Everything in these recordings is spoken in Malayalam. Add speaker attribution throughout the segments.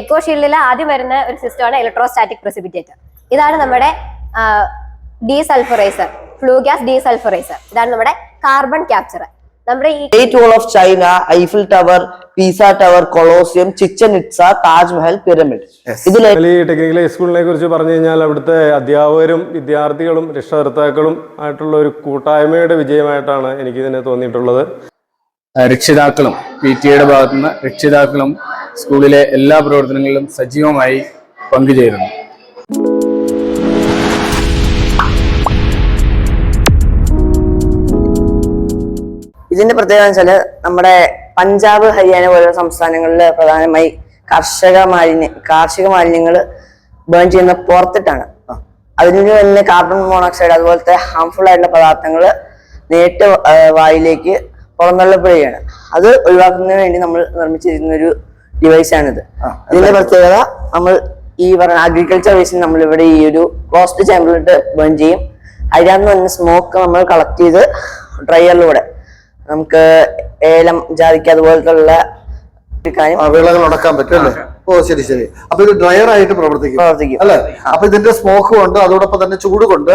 Speaker 1: എക്കോ ഷീൽഡിൽ ആദ്യം വരുന്ന ഒരു സിസ്റ്റമാണ് ഇലക്ട്രോസ്റ്റാറ്റിക് പ്രസിപിറ്റേറ്റർ ഇതാണ് നമ്മുടെ ഡീസൾഫറൈസർ ഫ്ലൂ ഗ്യാസ് ഡീസൾഫറൈസർ ഇതാണ് നമ്മുടെ കാർബൺ ക്യാപ്ചർ നമ്മുടെ ഈ
Speaker 2: great wall of China Eiffel tower Pisa tower Colosseum Chichen Itza Taj Mahal pyramid ഇതിലെ
Speaker 3: ഈ ടെക്നിക്കൽ സ്കൂളിനെ കുറിച്ച് പറഞ്ഞു കഴിഞ്ഞാൽ അവിടുത്തെ അധ്യാപകരും വിദ്യാർത്ഥികളും രക്ഷകർത്താക്കളും ആയിട്ടുള്ള ഒരു കൂട്ടായ്മയുടെ വിജയമായിട്ടാണ് എനിക്ക് ഇതിനെ തോന്നിയിട്ടുള്ളത്.
Speaker 4: രക്ഷിതാക്കളും പി ടി എയുടെ ഭാഗത്തുനിന്ന് രക്ഷിതാക്കളും സ്കൂളിലെ എല്ലാ പ്രവർത്തനങ്ങളിലും സജീവമായി പങ്കുചേരുന്നു.
Speaker 2: ഇതിന്റെ പ്രത്യേകത വെച്ചാൽ നമ്മുടെ പഞ്ചാബ് ഹരിയാന പോലുള്ള സംസ്ഥാനങ്ങളിൽ പ്രധാനമായി കർഷക മാലിന്യ കാർഷിക മാലിന്യങ്ങൾ ബേൺ ചെയ്യുന്ന പുറത്തിട്ടാണ്. അതിന് തന്നെ കാർബൺ മോണോക്സൈഡ് അതുപോലത്തെ ഹാംഫുൾ ആയിട്ടുള്ള പദാർത്ഥങ്ങൾ നേരിട്ട് വായിലേക്ക് പുറന്തള്ളപ്പെടുകയാണ്. അത് ഒഴിവാക്കുന്നതിന് വേണ്ടി നമ്മൾ നിർമ്മിച്ചിരിക്കുന്ന ഒരു ഡിവൈസ് ആണിത്. ഇതിന്റെ പ്രത്യേകത നമ്മൾ ഈ പറഞ്ഞ അഗ്രികൾച്ചർ വേസ്റ്റ് നമ്മൾ ഇവിടെ ഈ ഒരു ക്ലോസ്ഡ് ചാമ്പറിലിട്ട് ബേൺ ചെയ്യും. അതിനകത്ത് നിന്ന് സ്മോക്ക് നമ്മൾ കളക്ട് ചെയ്ത് ഡ്രയറിലൂടെ നമുക്ക് ഏലം ജാതിക്ക അതുപോലത്തെ
Speaker 5: വിളകൾ ഉണക്കാൻ പറ്റും അല്ലേ? ഓ ശരി ശരി. അപ്പൊ ഇത് ഡ്രയർ ആയിട്ട് പ്രവർത്തിക്കും. അല്ലെ? അപ്പൊ ഇതിന്റെ സ്മോക്ക് കൊണ്ട് അതോടൊപ്പം തന്നെ ചൂട് കൊണ്ട്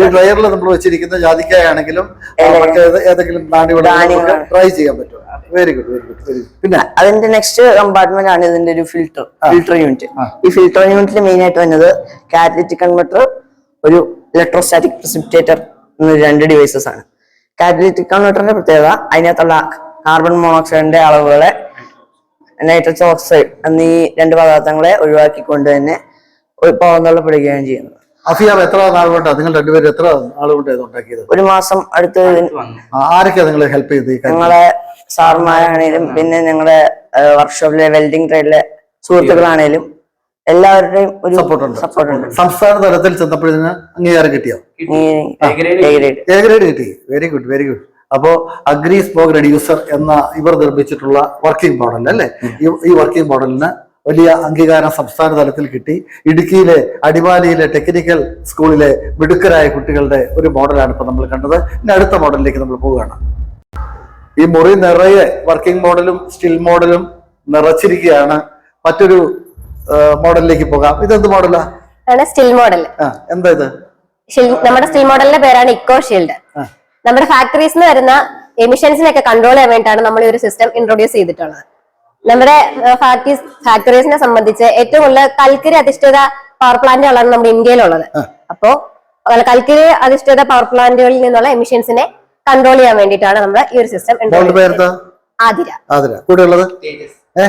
Speaker 5: ഈ ഡ്രയറിൽ നമ്മൾ വെച്ചിരിക്കുന്ന ജാതിക്കായാണെങ്കിലും ഏതെങ്കിലും നാണ്യവിളകൾ. ട്രൈ ചെയ്യാൻ പറ്റും. Very good very good very പിന്നെ?
Speaker 2: അതിന്റെ നെക്സ്റ്റ് കമ്പാർട്ട്മെന്റ് ആണ് ഇതിന്റെ ഒരു ഫിൽട്ടർ ഫിൽട്ടർ യൂണിറ്റ് ഈ ഫിൽട്ടർ യൂണിറ്റിൽ മെയിൻ ആയിട്ട് വന്നത് കാറ്റലിറ്റിക് കൺവെർട്ടർ ഒരു ഇലക്ട്രോസ്റ്റാറ്റിക് പ്രിസിപ്റ്റേറ്റർ എന്ന രണ്ട് ഡിവൈസസ് ആണ്. കാറ്റലിറ്റിക് കൺവെർട്ടറിന്റെ പ്രത്യേകത അതിനകത്തുള്ള കാർബൺ മോണോക്സൈഡിന്റെ അളവുകളെ നൈട്രസ് ഓക്സൈഡ് എന്നീ രണ്ട് പദാർത്ഥങ്ങളെ ഒഴിവാക്കിക്കൊണ്ട് തന്നെ പുറന്തള്ളപ്പെടുകയാണ് ചെയ്യുന്നത്
Speaker 5: എത്ര നാൾ കൊണ്ടാണ് നിങ്ങൾ രണ്ടുപേരും എത്ര നാൾ കൊണ്ട് ഇത് ഉണ്ടാക്കിയത്?
Speaker 2: ഒരു മാസം അടുത്ത്
Speaker 5: ഹെൽപ്പ് ചെയ്ത്
Speaker 2: ഞങ്ങളെ സാർമാരാണേലും പിന്നെ ഞങ്ങളുടെ വർക്ക്ഷോപ്പിലെ വെൽഡിംഗ് ട്രേഡിലെ സുഹൃത്തുക്കളാണേലും എല്ലാവരുടെയും ഒരു
Speaker 5: സപ്പോർട്ട് ഉണ്ട്. സംസ്ഥാന തലത്തിൽ ചെന്നപ്പോഴതിന് അംഗീകാരം കിട്ടിയോ? എ ഗ്രേഡ് കിട്ടി. വെരി ഗുഡ് വെരി ഗുഡ് അപ്പോ അഗ്രി സ്മോക്ക് റെഡ്യൂസർ എന്ന ഇവർ നിർമ്മിച്ചിട്ടുള്ള വർക്കിംഗ് മോഡൽ അല്ലേ? ഈ- വർക്കിംഗ് മോഡലിന് വലിയ അംഗീകാരം സംസ്ഥാന തലത്തിൽ കിട്ടി. ഇടുക്കിയിലെ അടിമാലിയിലെ ടെക്നിക്കൽ സ്കൂളിലെ മിടുക്കരായ കുട്ടികളുടെ ഒരു മോഡലാണ് ഇപ്പൊ നമ്മൾ കണ്ടത്. ഇനി അടുത്ത മോഡലിലേക്ക് നമ്മൾ പോവുകയാണ്. ഈ മുറി നിറയെ വർക്കിംഗ് മോഡലും സ്റ്റിൽ മോഡലും നിറച്ചിരിക്കുകയാണ്. മറ്റൊരു മോഡലിലേക്ക് പോകാം. ഇതെന്ത് മോഡലാ
Speaker 1: സ്റ്റിൽ മോഡൽ
Speaker 5: ആ എന്താ ഇത്?
Speaker 1: നമ്മുടെ സ്റ്റിൽ മോഡലിന്റെ പേരാണ് ഇക്കോ ഷീൽഡ് നമ്മുടെ ഫാക്ടറീസിൽ നിന്ന് വരുന്ന എമിഷൻസിനൊക്കെ കൺട്രോൾ ചെയ്യാൻ വേണ്ടിയിട്ടാണ് നമ്മൾ ഈ ഒരു സിസ്റ്റം ഇൻട്രൊഡ്യൂസ് ചെയ്തിട്ടുള്ളത്. നമ്മുടെ ഫാക്ടറീസ് ഫാക്ടറീസിനെ സംബന്ധിച്ച് ഏറ്റവും കൂടുതൽ കൽക്കരി അധിഷ്ഠിത പവർ പ്ലാന്റുകളാണ് നമ്മുടെ ഇന്ത്യയിലുള്ളത്. അപ്പോ കൽക്കരി അധിഷ്ഠിത പവർ പ്ലാന്റുകളിൽ നിന്നുള്ള എമിഷൻസിനെ കൺട്രോൾ ചെയ്യാൻ വേണ്ടിയിട്ടാണ് നമ്മൾ ഈ ഒരു സിസ്റ്റം
Speaker 5: ഇൻട്രോഡ്യൂസ് ചെയ്തത്
Speaker 1: ആതിര.
Speaker 5: ആതിര. കൂടെ ഉള്ളത് ഏ?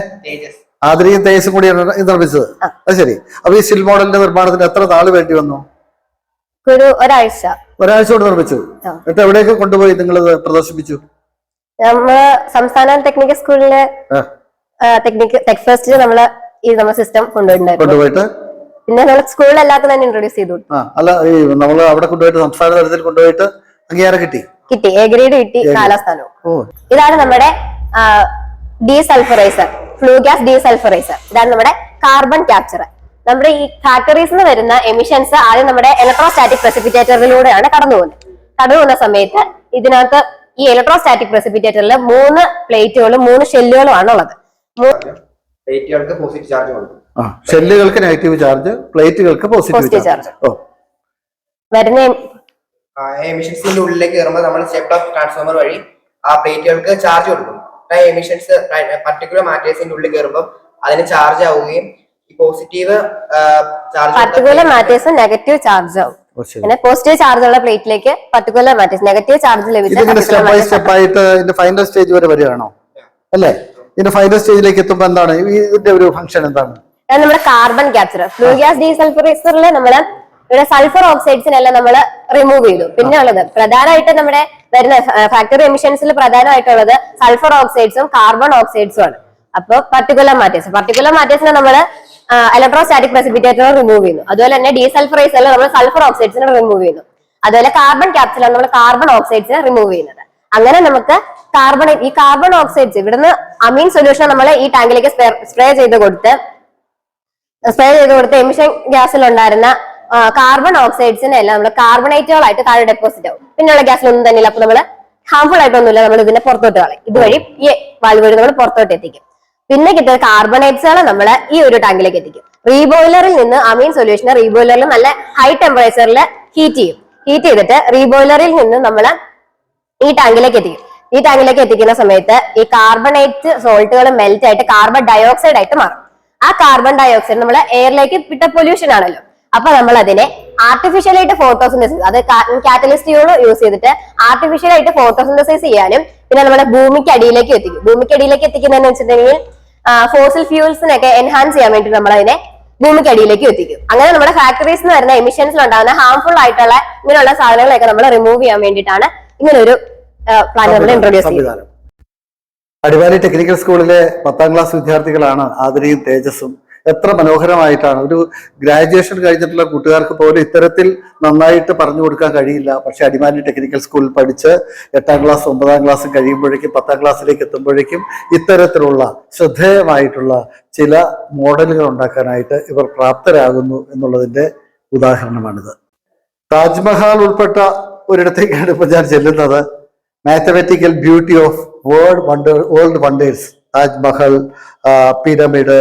Speaker 5: ആതിരയും തേജസും കൂടിയാണ് നിർമ്മിച്ചത്. അത് ശരി. അപ്പൊ ഈ സിൽ മോഡലിന്റെ നിർമ്മാണത്തിന് എത്ര നാൾ വേണ്ടി വന്നു?
Speaker 1: ഒരു ഒരാഴ്ച.
Speaker 5: ഒരാഴ്ച കൊണ്ട് നിർമ്മിച്ചു.
Speaker 1: ആ.
Speaker 5: എന്നിട്ട് എവിടെയൊക്കെ കൊണ്ടുപോയി നിങ്ങൾ പ്രദർശിപ്പിച്ചു?
Speaker 1: നമ്മൾ സംസ്ഥാന ടെക്നിക്കൽ സ്കൂളിലെ
Speaker 5: ടെക്നിക്കൽ
Speaker 1: ടെക്നിക്ക് ടെക് ഫെസ്റ്റിൽ നമ്മൾ ഈ നമ്മുടെ സിസ്റ്റം
Speaker 5: കൊണ്ടുപോയിട്ട്?
Speaker 1: പിന്നെ നമ്മൾ എല്ലാത്തും തന്നെ ഇൻട്രോഡ്യൂസ് ചെയ്തു.
Speaker 5: അല്ല ഈ നമ്മൾ അവിടെ കൊണ്ടുപോയിട്ട് സംസ്ഥാന തലത്തിൽ കൊണ്ടുപോയിട്ട് അംഗീകാരം കിട്ടി?
Speaker 1: കിട്ടി. എ ഗ്രേഡ് കിട്ടി. കാലാവസ്ഥാനവും
Speaker 5: ഓ.
Speaker 1: ഇതാണ് നമ്മുടെ ഡീസൾഫറൈസർ ഫ്ലൂ ഗ്യാസ് ഡീസൾഫറൈസർ ഇതാണ് നമ്മുടെ കാർബൺ ക്യാപ്ചർ നമ്മുടെ ഈ ഫാക്ടറീസിൽ നിന്ന് വരുന്ന എമിഷൻസ് ആദ്യം നമ്മുടെ ഇലക്ട്രോസ്റ്റാറ്റിക് പ്രസിപ്പിറ്റേറ്ററിലൂടെയാണ് കടന്നു പോകുന്നത് കടന്നു പോകുന്ന സമയത്ത് ഇതിനകത്ത് ഈ ഇലക്ട്രോസ്റ്റാറ്റിക് പ്രസിപ്പിറ്റേറ്ററിൽ മൂന്ന് പ്ലേറ്റുകളും മൂന്ന് ഷെല്ലുകളും ആണ് ഉള്ളത്. മൂ-
Speaker 6: പ്ലേറ്റുകൾക്ക് പോസിറ്റീവ് ചാർജ് കൊടുക്കും.
Speaker 5: ആ ഷെല്ലുകൾക്ക് നെഗറ്റീവ് ചാർജ് പ്ലേറ്റുകൾക്ക് പോസിറ്റീവ് ചാർജ്
Speaker 1: വരുന്ന
Speaker 6: എമിഷൻസിന്റെ ഉള്ളിലേക്ക് കയറുമ്പോൾ നമ്മൾ സ്റ്റെപ്പ് ഓഫ് ട്രാൻസ്ഫോമർ വഴി ആ പ്ലേറ്റുകൾക്ക് ചാർജ് കൊടുക്കും. എമിഷൻസ് പർട്ടിക്കുലർ മാറ്റേഴ്സിന്റെ ഉള്ളിൽ കയറുമ്പോൾ അതിന് ചാർജ് ആവുകയും positive charge
Speaker 1: particular matters negative charge ആവും.
Speaker 5: ഓ,
Speaker 1: പിന്നെ പോസിറ്റീവ് ചാർജ് ഉള്ള പ്ലേറ്റിലേക്ക് പർട്ടിക്കുലർ മാറ്റേഴ്സ് നെഗറ്റീവ് ചാർജ് ലഭിച്ച
Speaker 5: ഇതിങ്ങനെ
Speaker 1: particular
Speaker 5: step by
Speaker 1: matters
Speaker 5: step ആയിട്ട് ഇതിന്റെ ഫൈനൽ സ്റ്റേജ് വരെ വരികയാണോ? അല്ലേ? ഇതിന്റെ ഫൈനൽ സ്റ്റേജിലേക്ക് എത്തുമ്പോൾ എന്താണ്? ഇതിന്റെ ഒരു ഫംഗ്ഷൻ എന്താണ്?
Speaker 1: നമ്മുടെ കാർബൺ ക്യാപ്ചർ ഫ്ലൂ ഗ്യാസ് ഡീസൾഫറൈസറിൽ നമ്മൾ ഇവിടെ സൾഫർ ഓക്സൈഡ്സിനെല്ലാം നമ്മൾ റിമൂവ് ചെയ്തു. പിന്നെ ഉള്ളത് പ്രധാനമായിട്ട് നമ്മുടെ വരുന്ന ഫാക്ടറി എമിഷൻസിൽ പ്രധാനമായിട്ടുള്ളത് സൾഫർ ഓക്സൈഡ്സും കാർബൺ ഓക്സൈഡ്സും ആണ്. അപ്പൊ പർട്ടിക്കുലർ മാറ്റേഴ്സ് പർട്ടിക്കുലർ മാറ്റേഴ്സിനെ നമ്മൾ ഇലക്ട്രോസ്റ്റാറ്റിക് പ്രസിപ്പിറ്റേറ്റർ റിമൂവ് ചെയ്യുന്നു. അതുപോലെ തന്നെ ഡീസൾഫറൈസറിൽ നമ്മൾ സൾഫർ ഓക്സൈഡ്സിനെ റിമൂവ് ചെയ്യുന്നു. അതുപോലെ കാർബൺ ക്യാപ്സിലാണ് നമ്മൾ കാർബൺ ഓക്സൈഡ്സിനെ റിമൂവ് ചെയ്യുന്നത്. അങ്ങനെ നമുക്ക് കാർബൺ ഈ കാർബൺ ഓക്സൈഡ്സ് ഇവിടുന്ന് അമീൻ സൊല്യൂഷൻ നമ്മൾ ഈ ടാങ്കിലേക്ക് സ്പ്രേ ചെയ്ത് കൊടുത്ത് സ്പ്രേ ചെയ്ത് കൊടുത്ത് എമിഷൻ ഗ്യാസിൽ ഉണ്ടായിരുന്ന കാർബൺ ഓക്സൈഡ്സിനെ എല്ലാം നമ്മൾ കാർബണേറ്റുകളായിട്ട് താഴെ ഡെപ്പോസിറ്റ് ആവും. പിന്നെയുള്ള ഗ്യാസിലൊന്നും തന്നെ ഇല്ല അപ്പൊ നമ്മൾ ഹാർംഫുൾ ആയിട്ടൊന്നുമില്ല. നമ്മൾ ഇതിനെ പുറത്തോട്ട് കളയും. ഇതുവഴി ഈ വാൽവ് വഴി നമ്മൾ പുറത്തോട്ട് എത്തിക്കും. പിന്നെ കിട്ടുന്ന കാർബണേറ്റ്സുകൾ നമ്മൾ ഈ ഒരു ടാങ്കിലേക്ക് എത്തിക്കും. റീബോയിലറിൽ നിന്ന് അമീൻ സൊല്യൂഷനെ റീബോയിലറിൽ നല്ല ഹൈ ടെമ്പറേച്ചറിൽ ഹീറ്റ് ചെയ്യും. ഹീറ്റ് ചെയ്തിട്ട് റീബോയിലറിൽ നിന്ന് നമ്മൾ ഈ ടാങ്കിലേക്ക് എത്തിക്കും. ഈ ടാങ്കിലേക്ക് എത്തിക്കുന്ന സമയത്ത് ഈ കാർബണേറ്റ് സോൾട്ടുകൾ മെൽറ്റ് ആയിട്ട് കാർബൺ ഡയോക്സൈഡ് ആയിട്ട് മാറും. ആ കാർബൺ ഡയോക്സൈഡ് നമ്മൾ എയറിലേക്ക് വിട്ട പൊല്യൂഷൻ ആണല്ലോ. അപ്പൊ നമ്മൾ അതിനെ ആർട്ടിഫിഷ്യലായിട്ട് ഫോട്ടോസിന്തസിസ് അത് കാറ്റലിസ്റ്റുകൾ യൂസ് ചെയ്തിട്ട് ആർട്ടിഫിഷ്യലായിട്ട് ഫോട്ടോസിന്തസിസ് ചെയ്യാനും പിന്നെ നമ്മുടെ ഭൂമിക്ക് അടിയിലേക്ക് എത്തിക്കും. ഭൂമിക്ക് അടിയിലേക്ക് എത്തിക്കുന്നതെന്ന് വെച്ചിട്ടുണ്ടെങ്കിൽ ഫോസിൽ ഫ്യൂൾസിനൊക്കെ എൻഹാൻസ് ചെയ്യാൻ വേണ്ടി നമ്മൾ അതിനെ ഭൂമിക്കടിയിലേക്ക് എത്തിക്കും. അങ്ങനെ നമ്മുടെ ഫാക്ടറീസ് എന്ന് വരുന്ന എമിഷൻസിൽ ഉണ്ടാകുന്ന ഹാർംഫുൾ ആയിട്ടുള്ള ഇങ്ങനെയുള്ള സാധനങ്ങളൊക്കെ നമ്മൾ റിമൂവ് ചെയ്യാൻ വേണ്ടിയിട്ടാണ് ഇങ്ങനെ ഒരു പ്ലാൻ നമ്മൾ ഇൻട്രോഡ്യൂസ് ചെയ്യുന്നത്.
Speaker 5: അടിവാരി ടെക്നിക്കൽ സ്കൂളിലെ പത്താം ക്ലാസ് വിദ്യാർത്ഥികളാണ് ആതിരയും തേജസ്സും എത്ര മനോഹരമായിട്ടാണ്. ഒരു ഗ്രാജുവേഷൻ കഴിഞ്ഞിട്ടുള്ള കൂട്ടുകാർക്ക് പോലും ഇത്തരത്തിൽ നന്നായിട്ട് പറഞ്ഞു കൊടുക്കാൻ കഴിയില്ല. പക്ഷെ അടിമാലി ടെക്നിക്കൽ സ്കൂളിൽ പഠിച്ച് എട്ടാം ക്ലാസ് ഒമ്പതാം ക്ലാസ് കഴിയുമ്പോഴേക്കും പത്താം ക്ലാസ്സിലേക്ക് എത്തുമ്പോഴേക്കും ഇത്തരത്തിലുള്ള ശ്രദ്ധേയമായിട്ടുള്ള ചില മോഡലുകൾ ഉണ്ടാക്കാനായിട്ട് ഇവർ പ്രാപ്തരാകുന്നു എന്നുള്ളതിന്റെ ഉദാഹരണമാണിത്. താജ്മഹൽ ഉൾപ്പെട്ട ഒരിടത്തേക്കാണ് ഇപ്പൊ ഞാൻ ചെല്ലുന്നത്. Mathematical beauty of world wonders Taj Mahal pyramid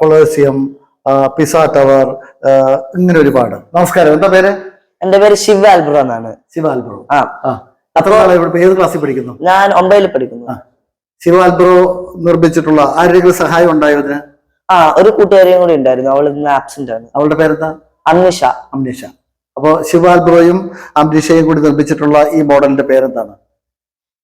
Speaker 5: Colosseum Pisa tower ഇങ്ങനെ ഒരുപാട്. നമസ്കാരം. എന്താ പേര്?
Speaker 7: എന്റെ പേര് ശിവ ആൽബ്രോ എന്നാണ്.
Speaker 5: ശിവ ആൽബ്രോ.
Speaker 7: ആ.
Speaker 5: അത്ര ഇവിടെ? ഏത് ക്ലാസ്സിൽ പഠിക്കുന്നു?
Speaker 7: ഞാൻ ഒമ്പതിൽ പഠിക്കുന്നു.
Speaker 5: ശിവ ആൽബ്രോ നിർമ്മിച്ചിട്ടുള്ള ആരെങ്കിലും സഹായം ഉണ്ടായോ ഇതിന്?
Speaker 7: ആ ഒരു കൂട്ടുകാരിയും കൂടി ഉണ്ടായിരുന്നു. അവൾ ഇന്ന് ആബ്സെന്റ് ആണ്.
Speaker 5: അവളുടെ പേരെന്താ?
Speaker 7: അമ്നിഷ.
Speaker 5: അമ്നിഷ. അപ്പോ ശിവ അൽബ്രോയും അംനീഷയും കൂടി നിർമ്മിച്ചിട്ടുള്ള ഈ മോഡലിന്റെ പേരെന്താണ്?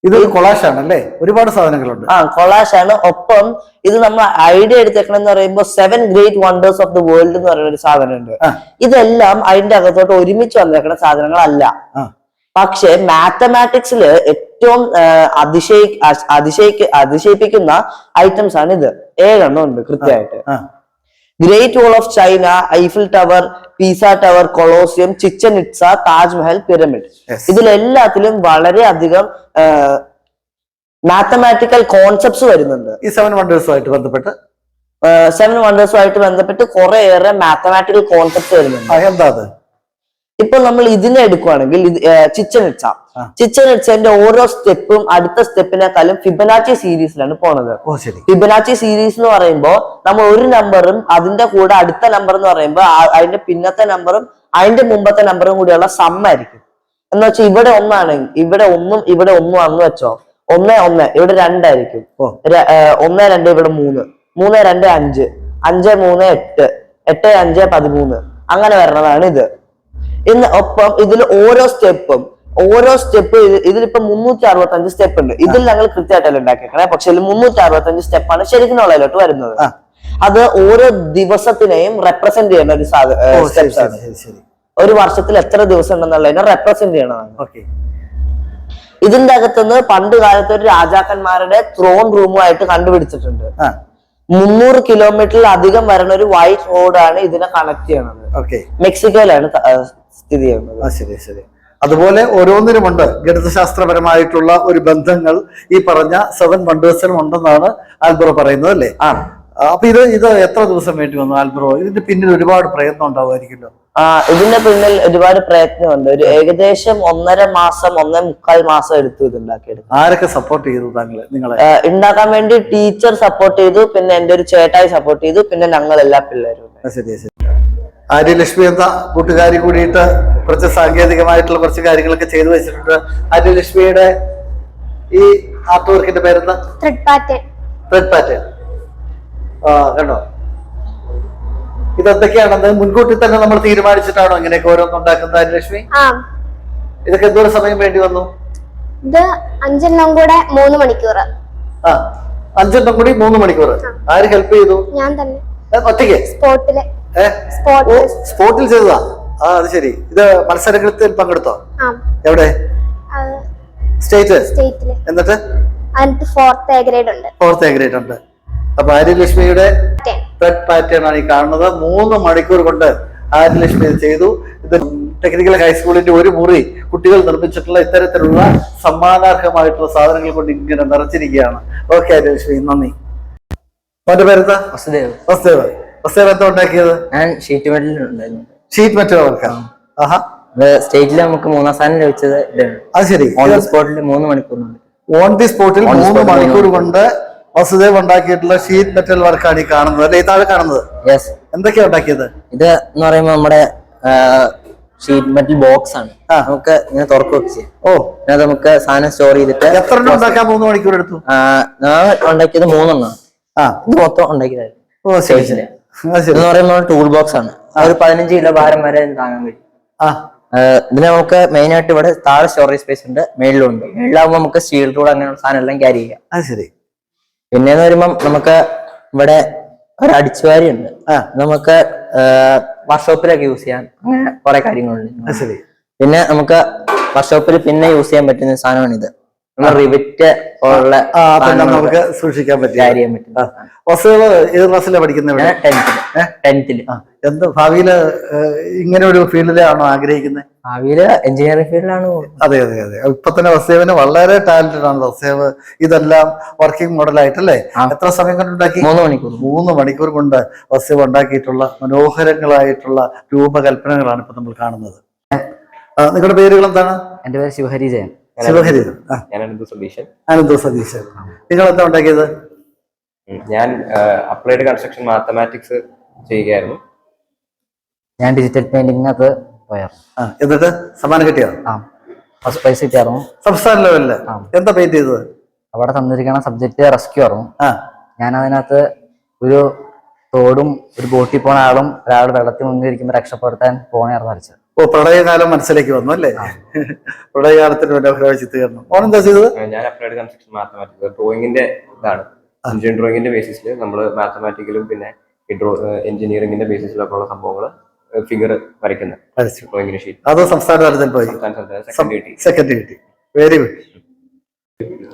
Speaker 5: ഇത് കൊളാഷ് ആണ് അല്ലേ ഒരുപാട് സാധനങ്ങളുണ്ട്.
Speaker 7: ആ കൊളാഷ് ആണ് ഒപ്പം ഇത് നമ്മൾ ഐഡിയ എടുത്തേക്കണം എന്ന് പറയുമ്പോൾ seven great wonders of the world എന്ന് പറയുന്ന ഒരു സാധനമുണ്ട്. ഇതെല്ലാം അതിന്റെ അകത്തോട്ട് ഒരുമിച്ച് വന്നേക്കുന്ന സാധനങ്ങളല്ല. പക്ഷെ മാത്തമാറ്റിക്സിൽ ഏറ്റവും അതിശയി അതിശയിക്ക് അതിശയിപ്പിക്കുന്ന ഐറ്റംസ് ആണ് ഇത്. ഏഴെണ്ണം ഉണ്ട് കൃത്യമായിട്ട്. Great wall of China Eiffel tower Pisa tower Colosseum Chichen Itza Taj Mahal pyramid ഇതിലെല്ലാത്തിലും വളരെ അധികം മാത്തമാറ്റിക്കൽ കോൺസെപ്റ്റ്സ് വരുന്നുണ്ട്.
Speaker 5: ഈ സെവൻ വണ്ടേഴ്സുമായിട്ട് ബന്ധപ്പെട്ട്?
Speaker 7: സെവൻ വണ്ടേഴ്സുമായിട്ട് ബന്ധപ്പെട്ട് കുറേയേറെ മാത്തമാറ്റിക്കൽ കോൺസെപ്റ്റ്സ് വരുന്നുണ്ട്.
Speaker 5: എന്താ
Speaker 7: ഇപ്പൊ നമ്മൾ ഇതിനെ എടുക്കുവാണെങ്കിൽ ഇത് ചിച്ചൻ
Speaker 5: എച്ച
Speaker 7: ചിച്ചൻ എച്ചന്റെ ഓരോ സ്റ്റെപ്പും അടുത്ത സ്റ്റെപ്പിനെക്കാളും ഫിബനാച്ചി സീരീസിലാണ് പോണത്. ഫിബനാച്ചി സീരീസ് എന്ന് പറയുമ്പോൾ നമ്മൾ ഒരു നമ്പറും അതിന്റെ കൂടെ അടുത്ത നമ്പർ എന്ന് പറയുമ്പോൾ അതിന്റെ പിന്നത്തെ നമ്പറും അതിന്റെ മുമ്പത്തെ നമ്പറും കൂടിയുള്ള സം ആയിരിക്കും. എന്ന് വെച്ചാൽ ഇവിടെ ഒന്നാണ് ഇവിടെ ഒന്നും ഇവിടെ ഒന്നും ആണെന്ന് വെച്ചോ. ഒന്ന് ഒന്ന് ഇവിടെ രണ്ടായിരിക്കും ഒന്ന് രണ്ട് ഇവിടെ മൂന്ന്. മൂന്ന് രണ്ട് അഞ്ച്. അഞ്ച് മൂന്ന് എട്ട്. എട്ട് അഞ്ച് പതിമൂന്ന്. അങ്ങനെ വരണതാണ് ഇത്. ഇന്ന് ഒപ്പം ഇതിൽ ഓരോ സ്റ്റെപ്പും ഓരോ സ്റ്റെപ്പ് ഇതിലിപ്പോ മുന്നൂറ്റി അറുപത്തി അഞ്ച് സ്റ്റെപ്പ് ഉണ്ട് ഇതിൽ ഞങ്ങൾ കൃത്യമായിട്ടല്ല ഉണ്ടാക്കിയേക്കണേ? പക്ഷെ ഇതിൽ മുന്നൂറ്റി അറുപത്തി അഞ്ച് സ്റ്റെപ്പാണ് ശരിക്കും ഉള്ളതിലോട്ട് വരുന്നത്. അത് ഓരോ ദിവസത്തിനെയും റെപ്രസെന്റ് ചെയ്യുന്ന ഒരു
Speaker 5: സാധനം
Speaker 7: ആണ്. ഒരു വർഷത്തിൽ എത്ര ദിവസം ഉണ്ടെന്നുള്ളതിനെ റെപ്രസെന്റ് ചെയ്യണതാണ്.
Speaker 5: ഓക്കെ.
Speaker 7: ഇതിന്റെ അകത്തുനിന്ന് പണ്ട് കാലത്ത് ഒരു രാജാക്കന്മാരുടെ ത്രോൺ റൂമുമായിട്ട് കണ്ടുപിടിച്ചിട്ടുണ്ട്. മുന്നൂറ് കിലോമീറ്ററിലധികം വരുന്ന ഒരു വൈറ്റ് റോഡാണ് ഇതിനെ കണക്ട് ചെയ്യണത്.
Speaker 5: ഓക്കെ.
Speaker 7: മെക്സിക്കോയിലാണ് സ്ഥിതി ചെയ്യുന്നത്.
Speaker 5: ശരി ശരി. അതുപോലെ ഓരോന്നിനുമുണ്ട് ഗണിതശാസ്ത്രപരമായിട്ടുള്ള ഒരു ബന്ധങ്ങൾ ഈ പറഞ്ഞ സെവൻ വണ്ടേഴ്സിനും ഉണ്ടെന്നാണ് ആൽബ്രോ പറയുന്നത് അല്ലേ?
Speaker 7: ആ.
Speaker 5: അപ്പൊ ഇത് ഇത് എത്ര ദിവസം വേണ്ടി വന്നു ആൽബ്രോ? ഇതിന്റെ പിന്നിൽ ഒരുപാട് പ്രയത്നം ഉണ്ടാവുമായിരിക്കുമല്ലോ.
Speaker 7: ആ ഇതിന്റെ പിന്നിൽ ഒരുപാട് പ്രയത്നമുണ്ട്. ഒരു ഏകദേശം ഒന്നര മാസം ഒന്നേ മുക്കാൽ മാസം എടുത്തു ഇത് ഉണ്ടാക്കിയെടുക്കും.
Speaker 5: ആരൊക്കെ സപ്പോർട്ട് ചെയ്തു താങ്കളെ നിങ്ങളെ?
Speaker 7: ഉണ്ടാക്കാൻ വേണ്ടി ടീച്ചർ സപ്പോർട്ട് ചെയ്തു പിന്നെ എന്റെ ഒരു ചേട്ടായി സപ്പോർട്ട് ചെയ്തു പിന്നെ ഞങ്ങൾ എല്ലാ പിള്ളേരും
Speaker 5: ശരി ശരി. ആര്യലക്ഷ്മി എന്ന കൂട്ടുകാരി കൂടിയിട്ട് കുറച്ച് സാങ്കേതികമായിട്ടുള്ള കുറച്ച് കാര്യങ്ങളൊക്കെ ചെയ്തു വെച്ചിട്ടുണ്ട്. ആര്യലക്ഷ്മിയുടെ ഈ ആർട്ട് വർക്കിന്റെ പേരെന്താ?
Speaker 1: ത്രെഡ് പാറ്റേൺ
Speaker 5: ത്രെഡ് പാറ്റേൺ ആ കണ്ടോ? ഇതെന്തൊക്കെയാണെന്ന് മുൻകൂട്ടി തന്നെ നമ്മൾ തീരുമാനിച്ചിട്ടാണോ ഇങ്ങനെയൊക്കെ ഓരോന്നും ഉണ്ടാക്കുന്നത് ആര്യലക്ഷ്മി? ഇതൊക്കെ എന്തോരം സമയം വേണ്ടി വന്നു?
Speaker 1: ഇത് അഞ്ചെണ്ണം കൂടെ മൂന്ന് മണിക്കൂർ.
Speaker 5: ആ അഞ്ചെണ്ണം കൂടി മൂന്ന് മണിക്കൂർ. ആര് ഹെൽപ്പ് ചെയ്തു?
Speaker 1: ഞാൻ തന്നെ.
Speaker 5: ഒറ്റയ്ക്ക്? സ്പോട്ടിൽ സ്പോട്ടിൽ ചെയ്തതാ? ആ അത് ശരി. ഇത് മത്സരങ്ങളിൽ പങ്കെടുത്തോ?
Speaker 1: ആ.
Speaker 5: എവിടെ? സ്റ്റേറ്റ് എന്നിട്ട്?
Speaker 1: ഫോർത്ത് ഗ്രേഡ് ഉണ്ട്.
Speaker 5: ഫോർത്ത് ഗ്രേഡ് ഉണ്ട്. അപ്പൊ ആര്യലക്ഷ്മിയുടെ റെഡ് പാറ്റേൺ ആണ് ഈ കാണുന്നത്. മൂന്ന് മണിക്കൂർ കൊണ്ട് ആര്യലക്ഷ്മി ചെയ്തു. ഇത് ടെക്നിക്കൽ ഹൈസ്കൂളിന്റെ ഒരു മുറി കുട്ടികൾ നിർമ്മിച്ചിട്ടുള്ള ഇത്തരത്തിലുള്ള സമ്മാനാർഹമായിട്ടുള്ള സാധനങ്ങൾ കൊണ്ട് ഇങ്ങനെ നിറച്ചിരിക്കുകയാണ്. ഓക്കെ ആര്യലക്ഷ്മി നന്ദി. അവന്റെ പേരെന്താ?
Speaker 7: വസുദേവ്
Speaker 5: വസ്തേവ് വസ്തേവ് എന്താ ഉണ്ടാക്കിയത്?
Speaker 7: ഞാൻ ഷീറ്റ് മെറ്റലുണ്ടായിരുന്നു
Speaker 5: ഷീറ്റ് മെറ്റൽ വർക്കാണ് ആഹാ.
Speaker 7: സ്റ്റേറ്റിൽ നമുക്ക് മൂന്നാം സ്ഥാനം ലഭിച്ചത്
Speaker 5: അത് ശരി.
Speaker 7: ഓൺ ദി സ്പോട്ടിൽ മൂന്ന് മണിക്കൂറുണ്ട്
Speaker 5: ഓൺ ദി സ്പോട്ടിൽ മൂന്ന് മണിക്കൂർ കൊണ്ട് വസുദേവ് ഉണ്ടാക്കിയിട്ടുള്ള ഷീറ്റ് മെറ്റൽ വർക്കാണ് ഈ കാണുന്നത്. അല്ലെ താഴെ കാണുന്നത്.
Speaker 8: യെസ്
Speaker 5: എന്തൊക്കെയാ ഉണ്ടാക്കിയത്?
Speaker 8: ഇത് എന്ന് പറയുമ്പോൾ നമ്മുടെ ഷീറ്റ് മെറ്റൽ ബോക്സ് ആണ്. നമുക്ക് ഇങ്ങനെ തുറക്കുകയൊക്കെ ചെയ്യാം
Speaker 5: ഓ.
Speaker 8: പിന്നെ നമുക്ക് സാധനം സ്റ്റോർ ചെയ്തിട്ട്
Speaker 5: എത്ര എണ്ണം ഉണ്ടാക്കാൻ മൂന്ന് മണിക്കൂർ എടുത്തു?
Speaker 8: ഞാൻ ഉണ്ടാക്കിയത് മൂന്നെണ്ണം.
Speaker 5: ആ.
Speaker 8: ഇത് മൊത്തം ഉണ്ടാക്കിയതായിരുന്നു.
Speaker 5: ഓ ശരി ശരി.
Speaker 8: ഇതെന്ന് പറയുമ്പോൾ ടൂൾ ബോക്സ് ആണ്. ഒരു പതിനഞ്ച് കിലോ ഭാരം വരെ ഇത് താങ്ങാൻ കഴിയും.
Speaker 5: ആ.
Speaker 8: ആ, ഇതിന് നമുക്ക് മെയിൻ ആയിട്ട് ഇവിടെ താഴെ സ്റ്റോറേജ് സ്പേസ് ഉണ്ട് മേളിലുണ്ട്. മേളിലാവുമ്പോൾ നമുക്ക് സ്റ്റീൽ റൂൾ അങ്ങനെയുള്ള സാധനം എല്ലാം ക്യാരി ചെയ്യാം.
Speaker 5: അത് ശരി.
Speaker 8: പിന്നെന്ന് വരുമ്പം നമുക്ക് ഇവിടെ ഒരു അടിച്ചുവാരി ഉണ്ട്.
Speaker 5: ആ.
Speaker 8: നമുക്ക് വർക്ക്ഷോപ്പിലൊക്കെ യൂസ് ചെയ്യാൻ അങ്ങനെ കുറെ കാര്യങ്ങളുണ്ട്.
Speaker 5: അത് ശരി.
Speaker 8: പിന്നെ നമുക്ക് വർക്ക്ഷോപ്പിൽ പിന്നെ യൂസ് ചെയ്യാൻ പറ്റുന്ന സാധനമാണ് ഇത് നമ്മൾ റിവിറ്റ് ഉള്ള
Speaker 5: നമുക്ക് സൂക്ഷിക്കാൻ പറ്റും. വസുദേവ് ഏത് ക്ലാസ്സിലാണ് പഠിക്കുന്നത് ടെൻത്തിൽ എന്ത് ഭാവിയിൽ ഇങ്ങനെ ഒരു ഫീൽഡിലാണോ ആഗ്രഹിക്കുന്നത്?
Speaker 8: ഭാവിയിൽ എഞ്ചിനീയറിംഗ് ഫീൽഡിലാണ്
Speaker 5: അതെ അതെ അതെ. ഇപ്പൊ തന്നെ വസേവിന് വളരെ ടാലന്റഡ് ആണ് വസേവ് ഇതെല്ലാം വർക്കിംഗ് മോഡലായിട്ടല്ലേ
Speaker 8: ആയിട്ടല്ലേ?
Speaker 5: എത്ര സമയം കൊണ്ടുണ്ടാക്കി
Speaker 8: മൂന്ന് മണിക്കൂർ.
Speaker 5: മൂന്ന് മണിക്കൂർ കൊണ്ട് വസേവ് ഉണ്ടാക്കിയിട്ടുള്ള മനോഹരങ്ങളായിട്ടുള്ള രൂപകൽപ്പനകളാണ് ഇപ്പൊ നമ്മൾ കാണുന്നത്. നിങ്ങളുടെ പേരുകൾ എന്താണ്?
Speaker 8: എന്റെ പേര് ശിവഹരി ജയൻ.
Speaker 5: ശിവഹരി ആ.
Speaker 9: അനന്തു സതീശൻ.
Speaker 5: അനന്തു സതീശൻ. നിങ്ങൾ എന്താ ഉണ്ടാക്കിയത്
Speaker 9: ഞാൻ അപ്ലൈഡ് കൺസ്ട്രക്ഷൻ മാത്തമാറ്റിക്സ് ചെയ്യുകയായിരുന്നു.
Speaker 8: ഞാൻ ഡിജിറ്റൽ പെയിന്റിങ്ങിനകത്ത് പോയായിരുന്നു
Speaker 5: എന്നിട്ട് സമ്മാനം കിട്ടിയോ?
Speaker 8: ഫസ്റ്റ് പ്രൈസ് കിട്ടിയായിരുന്നു.
Speaker 5: സംസ്ഥാന
Speaker 8: ലെവലിൽ.
Speaker 5: എന്താ പെയിന്റ് ചെയ്തത്?
Speaker 8: അവിടെ തന്നിരിക്കുന്ന സബ്ജക്റ്റ് റെസ്ക്യൂ ആയിരുന്നു. ഞാൻ അതിനകത്ത് ഒരു തോടും ഒരു ബോട്ടിൽ പോണ ആളും ഒരാൾ വെള്ളത്തിൽ മുങ്ങിയിരിക്കുമ്പോൾ രക്ഷപ്പെടുത്താൻ പോണായിരുന്നു വരച്ചത്.
Speaker 5: ഓ പ്രളയകാലം മനസ്സിലേക്ക് വന്നു അല്ലേ? പ്രളയകാലത്തിന് മനോഹരമായ ചിത്രീകരണം ഓൺ എന്താ ചെയ്തത്?
Speaker 9: ഞാൻ അപ്ലൈഡ് കൺസ്ട്രക്ഷൻ മാത്തമാറ്റിക്സ് ഡ്രോയിങ്ങിന്റെ ഇതാണ്. എഞ്ചിനീയറിംഗ് ഡ്രോയിങ്ങിന്റെ ബേസിസിൽ നമ്മൾ മാത്തമാറ്റിക്കലും പിന്നെ എഞ്ചിനീയറിംഗിന്റെ ബേസിസിലൊക്കെ ഉള്ള സംഭവങ്ങൾ ഫിഗർ വരയ്ക്കുന്നത് ഷീറ്റ്
Speaker 5: അത് സംസ്ഥാന തലത്തിൽ പോയി?
Speaker 9: സെക്കൻഡ് കിട്ടി
Speaker 5: വെരി ഗുഡ്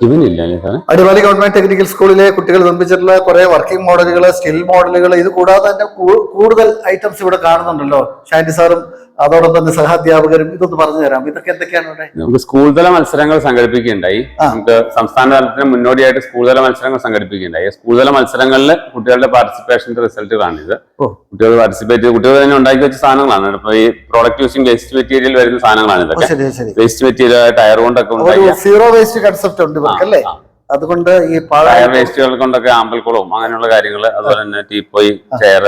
Speaker 3: ഇവനില്ല അല്ലേ സാറേ?
Speaker 5: അടിമാലി ഗവൺമെന്റ് ടെക്നിക്കൽ സ്കൂളിലെ കുട്ടികൾ നിർമ്മിച്ചിട്ടുള്ള കുറെ വർക്കിംഗ് മോഡലുകൾ സ്റ്റിൽ മോഡലുകൾ ഇത് കൂടാതെ തന്നെ കൂടുതൽ ഐറ്റംസ് ഇവിടെ കാണുന്നുണ്ടല്ലോ. ഷാൻഡി സാറും അതോടൊപ്പം തന്നെ സഹാധ്യാപകരും ഇതൊന്ന് പറഞ്ഞു തരാം. ഇതൊക്കെ എന്തൊക്കെയാണ് ഇവിടെ
Speaker 10: നമുക്ക് സ്കൂൾ തല മത്സരങ്ങൾ സംഘടിപ്പിക്കുകയുണ്ടായി. നമുക്ക് സംസ്ഥാന തലത്തിന് മുന്നോടിയായിട്ട് സ്കൂൾ തല മത്സരങ്ങൾ സംഘടിപ്പിക്കുകയുണ്ടായി. സ്കൂൾ തല മത്സരങ്ങളിൽ കുട്ടികളുടെ പാർട്ടിസിപ്പേഷന്റെ റിസൾട്ട്
Speaker 5: കാണിത്
Speaker 10: കുട്ടികൾ പാർട്ടിസിപ്പേറ്റ് ചെയ്ത് കുട്ടികൾ തന്നെ ഉണ്ടാക്കി വെച്ച സാധനങ്ങളാണ്. ഇപ്പൊ ഈ പ്രോഡക്റ്റ് യൂസിങ് വേസ്റ്റ് മെറ്റീരിയൽ വരുന്ന സാധനങ്ങളാണ് ഇതൊക്കെ. വേസ്റ്റ് മെറ്റീരിയൽ ടയർ കൊണ്ടൊക്കെ
Speaker 5: സീറോ വേസ്റ്റ് കൺസെപ്റ്റ് ഉണ്ട് അല്ലേ? അതുകൊണ്ട് ഈ
Speaker 10: ടയർ
Speaker 5: പാഴായ
Speaker 10: വേസ്റ്റുകൾ കൊണ്ടൊക്കെ ആമ്പൽക്കുളവും അങ്ങനെയുള്ള കാര്യങ്ങൾ അതുപോലെ തന്നെ ടീപ്പോയി ചെയർ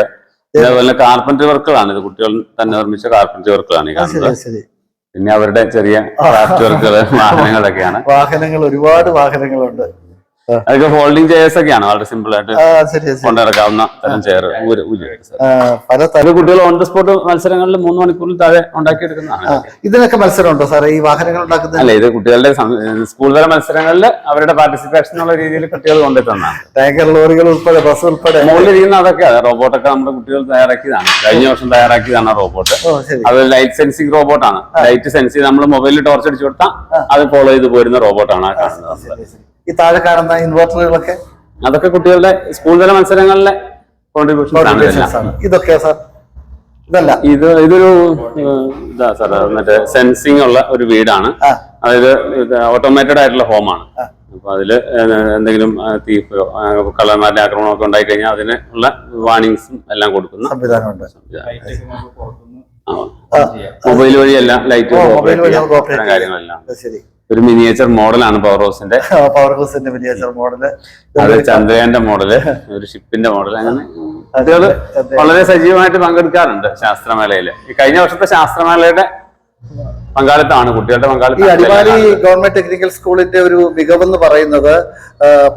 Speaker 10: അതേപോലെ കാർപ്പന്റ് വർക്കുകളാണ് ഇത് കുട്ടികൾ തന്നെ നിർമ്മിച്ച കാർപ്പന്റ് വർക്കുകളാണ് ഈ കാണുന്നത്. പിന്നെ അവരുടെ ചെറിയ ക്രാഫ്റ്റ് വർക്കുകൾ വാഹനങ്ങളൊക്കെയാണ്.
Speaker 5: വാഹനങ്ങൾ ഒരുപാട് വാഹനങ്ങളുണ്ട്.
Speaker 10: അതൊക്കെ ഫോൾഡിംഗ് ചെയർസ് ഒക്കെയാണ്? വളരെ സിമ്പിൾ ആയിട്ട് കൊണ്ടിറക്കാവുന്ന തരം ചെയർ
Speaker 5: പല തരം
Speaker 10: അത് കുട്ടികൾ ഓൺ ദ സ്പോട്ട് മത്സരങ്ങളിൽ മൂന്ന് മണിക്കൂറിൽ താഴെ ഉണ്ടാക്കിയെടുക്കുന്നതാണ്.
Speaker 5: എടുക്കുന്നതാണ് ഇതിനൊക്കെ മത്സരമുണ്ടോ സാറേ? ഈ വാഹനങ്ങൾ ഉണ്ടാക്കുന്ന
Speaker 10: അല്ല ഇത് കുട്ടികളുടെ സ്കൂൾ തല മത്സരങ്ങളിൽ അവരുടെ പാർട്ടിസിപ്പേഷൻ എന്നുള്ള രീതിയിൽ കുട്ടികൾ കൊണ്ടെത്തുന്നതാണ്
Speaker 5: ടാങ്കർ ലോറികൾ ഉൾപ്പെടെ ബസ് ഉൾപ്പെടെ.
Speaker 10: മുകളിലിരിക്കുന്ന അതൊക്കെ അതെ റോബോട്ടൊക്കെ നമ്മുടെ കുട്ടികൾ തയ്യാറാക്കിയതാണ്. കഴിഞ്ഞ വർഷം തയ്യാറാക്കിയതാണ് റോബോട്ട് അത് ലൈറ്റ് സെൻസിങ് റോബോട്ടാണ് ലൈറ്റ് സെൻസ് ചെയ്ത് നമ്മൾ മൊബൈലിൽ ടോർച്ച് അടിച്ചു കൊടുത്താൽ അത് ഫോളോ ചെയ്ത് പോരുന്ന റോബോട്ടാണ് ആ കാണുന്നത്.
Speaker 5: ഈ താഴെ കാണുന്ന ഇൻവെർട്ടറുകളൊക്കെ
Speaker 10: അതൊക്കെ കുട്ടികളുടെ സ്കൂൾ തല മത്സരങ്ങളിലെ ആണ്
Speaker 5: ഇതൊക്കെ സാർ? ഇതല്ല.
Speaker 10: ഇത് ഇതൊരു ഇതാ സാർ മറ്റേ സെൻസിങ് ഉള്ള ഒരു വീടാണ്. അതായത് ഓട്ടോമേറ്റഡ് ആയിട്ടുള്ള ഹോമാണ് അപ്പൊ അതിൽ എന്തെങ്കിലും തീപ്പോ കള്ളന്മാരുടെ ആക്രമണമൊക്കെ ഉണ്ടായി കഴിഞ്ഞാൽ അതിന് ഉള്ള വാണിങ്സും എല്ലാം കൊടുക്കുന്ന
Speaker 5: സംവിധാനമുണ്ട്.
Speaker 10: മൊബൈൽ വഴിയെല്ലാം ലൈറ്റ്. കാര്യങ്ങളെല്ലാം.
Speaker 5: ശരി.
Speaker 10: ഒരു മിനിയേച്ചർ മോഡലാണ് പവർ ഹൗസിന്റെ
Speaker 5: പവർ ഹൗസിന്റെ മിനിയേച്ചർ മോഡൽ
Speaker 10: അത് ചന്ദ്രയാന്റെ മോഡൽ ഒരു ഷിപ്പിന്റെ മോഡൽ അങ്ങനെ കുട്ടികൾ വളരെ സജീവമായിട്ട് പങ്കെടുക്കാറുണ്ട് ശാസ്ത്രമേളയിൽ. ഈ കഴിഞ്ഞ വർഷത്തെ ശാസ്ത്രമേളയുടെ പങ്കാളിത്തമാണ് കുട്ടികളുടെ പങ്കാളിത്തം.
Speaker 5: ഈ അടിമാലി ഗവൺമെന്റ് ടെക്നിക്കൽ സ്കൂളിന്റെ ഒരു മികവെന്ന് പറയുന്നത്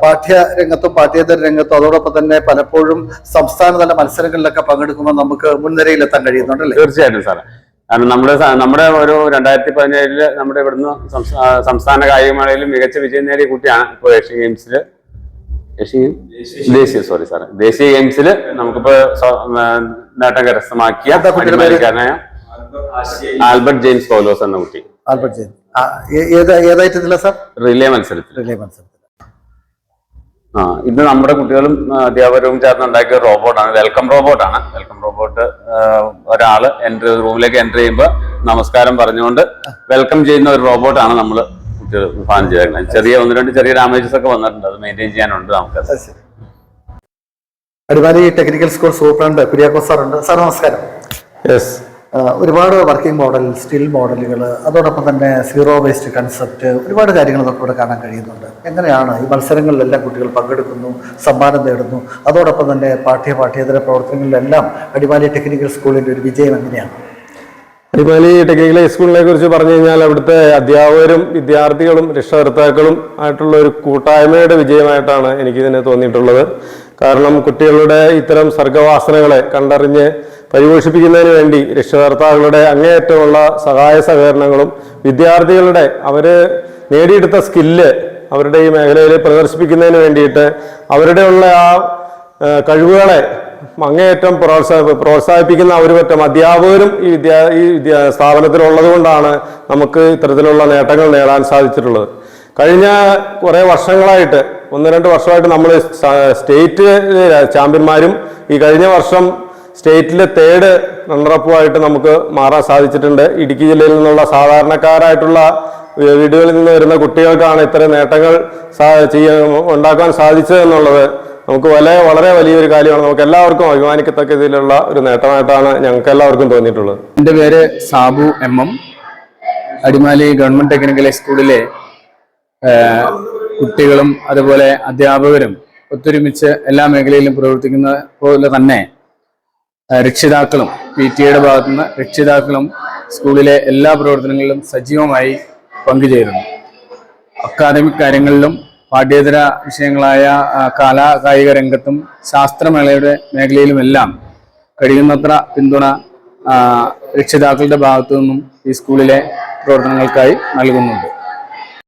Speaker 5: പാഠ്യ രംഗത്തും പാഠ്യേതര രംഗത്തും അതോടൊപ്പം തന്നെ പലപ്പോഴും സംസ്ഥാനതല മത്സരങ്ങളിലൊക്കെ പങ്കെടുക്കുമ്പോൾ നമുക്ക് മുൻനിരയിലെത്താൻ കഴിയുന്നുണ്ടല്ലേ
Speaker 10: തീർച്ചയായിട്ടും സാറേ. കാരണം നമ്മുടെ നമ്മുടെ ഒരു രണ്ടായിരത്തി പതിനേഴിൽ നമ്മുടെ ഇവിടുന്ന് സംസ്ഥാ- സംസ്ഥാന കായികമേളയിൽ മികച്ച വിജയം നേടിയ കുട്ടിയാണ് ഇപ്പോൾ ഏഷ്യൻ ഗെയിംസിൽ ഏഷ്യൻ ഗെയിം? ദേശീയ സോറി സാറേ ദേശീയ ഗെയിംസിൽ നമുക്കിപ്പോ സ്വ- ആ, നേട്ടം കരസ്ഥമാക്കിയ? അടിമാലിക്കാരനായ ആൽബർട്ട് ജെയിംസ് പൗലോസ് എന്ന കുട്ടി.
Speaker 5: Albert James. ഏതായിട്ടില്ല സാർ?
Speaker 10: റിലേ മത്സരത്തിൽ
Speaker 5: റിലേ മത്സരത്തിൽ
Speaker 10: ആ ഇത് നമ്മുടെ കുട്ടികളും അധ്യാപകരും ചേർന്ന് ഉണ്ടാക്കിയ റോബോട്ടാണ് വെൽക്കം റോബോട്ടാണ് വെൽക്കം റോബോട്ട് ഒരാൾ എൻട്രി റൂമിലേക്ക് എൻട്രി ചെയ്യുമ്പോൾ നമസ്കാരം പറഞ്ഞുകൊണ്ട് വെൽക്കം ചെയ്യുന്ന ഒരു റോബോട്ടാണ് നമ്മൾ ഫാൻ ചെയ്തേക്കുന്നത്. ചെറിയ ഒന്ന് രണ്ട് ചെറിയ ഡാമേജസ് ഒക്കെ വന്നിട്ടുണ്ട്. അത് മെയിന്റെയിൻ ചെയ്യാനുണ്ട് നമുക്ക്.
Speaker 5: Adimali technical school superintendent Kuriakose sir ഉണ്ട് സാർ നമസ്കാരം.
Speaker 3: യെസ്
Speaker 5: ഒരുപാട് വർക്കിംഗ് മോഡൽ സ്റ്റിൽ മോഡലുകൾ അതോടൊപ്പം തന്നെ സീറോ വേസ്റ്റ് കൺസെപ്റ്റ് ഒരുപാട് കാര്യങ്ങൾ നമുക്ക് ഇവിടെ കാണാൻ കഴിയുന്നുണ്ട്. എങ്ങനെയാണ് ഈ മത്സരങ്ങളിലെല്ലാം കുട്ടികൾ പങ്കെടുക്കുന്നു സമ്മാനം നേടുന്നു അതോടൊപ്പം തന്നെ പാഠ്യ പാഠ്യേതര പ്രവർത്തനങ്ങളിലെല്ലാം അടിമാലി ടെക്നിക്കൽ സ്കൂളിന്റെ ഒരു വിജയം എങ്ങനെയാണ്?
Speaker 3: അടിമാലി ടെക്നിക്കൽ ഹൈസ്കൂളിനെ കുറിച്ച് പറഞ്ഞു കഴിഞ്ഞാൽ അവിടുത്തെ അധ്യാപകരും വിദ്യാർത്ഥികളും രക്ഷകർത്താക്കളും ആയിട്ടുള്ള ഒരു കൂട്ടായ്മയുടെ വിജയമായിട്ടാണ് എനിക്കിതിനെ തോന്നിയിട്ടുള്ളത്. കാരണം കുട്ടികളുടെ ഇത്തരം സർഗവാസനകളെ കണ്ടറിഞ്ഞ് പരിപോഷിപ്പിക്കുന്നതിന് വേണ്ടി രക്ഷകർത്താക്കളുടെ അങ്ങേയറ്റമുള്ള സഹായ സഹകരണങ്ങളും വിദ്യാർത്ഥികളുടെ അവർ നേടിയെടുത്ത സ്കില്ല് അവരുടെ ഈ മേഖലയിൽ പ്രദർശിപ്പിക്കുന്നതിന് വേണ്ടിയിട്ട് അവരുടെ ഉള്ള ആ കഴിവുകളെ അങ്ങേയറ്റം പ്രോത്സാഹ പ്രോത്സാഹിപ്പിക്കുന്ന ഒരു പറ്റം അധ്യാപകരും ഈ വിദ്യാ ഈ വിദ്യാ സ്ഥാപനത്തിലുള്ളത് കൊണ്ടാണ് നമുക്ക് ഇത്തരത്തിലുള്ള നേട്ടങ്ങൾ നേടാൻ സാധിച്ചിട്ടുള്ളത്. കഴിഞ്ഞ കുറേ വർഷങ്ങളായിട്ട് ഒന്ന് രണ്ട് വർഷമായിട്ട് നമ്മൾ സ്റ്റേറ്റ് ചാമ്പ്യന്മാരും ഈ കഴിഞ്ഞ വർഷം സ്റ്റേറ്റിലെ തേർഡ് റണ്ണറപ്പുമായിട്ട് നമുക്ക് മാറാൻ സാധിച്ചിട്ടുണ്ട്. ഇടുക്കി ജില്ലയിൽ നിന്നുള്ള സാധാരണക്കാരായിട്ടുള്ള വീടുകളിൽ നിന്ന് വരുന്ന കുട്ടികൾക്കാണ് ഇത്തരം നേട്ടങ്ങൾ ചെയ്യാൻ ഉണ്ടാക്കാൻ സാധിച്ചത് എന്നുള്ളത് നമുക്ക് വളരെ വളരെ വലിയൊരു കാര്യമാണ്. നമുക്ക് എല്ലാവർക്കും അഭിമാനിക്കത്തക്ക ഇതിലുള്ള ഒരു നേട്ടമായിട്ടാണ് ഞങ്ങൾക്ക് എല്ലാവർക്കും തോന്നിയിട്ടുള്ളത്.
Speaker 4: എന്റെ പേര് Sabu M M. Adimali government technical സ്കൂളിലെ കുട്ടികളും അതുപോലെ അധ്യാപകരും ഒത്തൊരുമിച്ച് എല്ലാ മേഖലയിലും പ്രവർത്തിക്കുന്ന പോലെ തന്നെ രക്ഷിതാക്കളും പി ടി എയുടെ ഭാഗത്തുനിന്ന് രക്ഷിതാക്കളും സ്കൂളിലെ എല്ലാ പ്രവർത്തനങ്ങളിലും സജീവമായി പങ്കുചേരുന്നു. അക്കാദമിക് കാര്യങ്ങളിലും പാഠ്യേതര വിഷയങ്ങളായ കലാ കായിക രംഗത്തും ശാസ്ത്രമേളയുടെ മേഖലയിലുമെല്ലാം കഴിയുന്നത്ര പിന്തുണ രക്ഷിതാക്കളുടെ ഭാഗത്തു നിന്നും ഈ സ്കൂളിലെ പ്രവർത്തനങ്ങൾക്കായി നൽകുന്നുണ്ട്.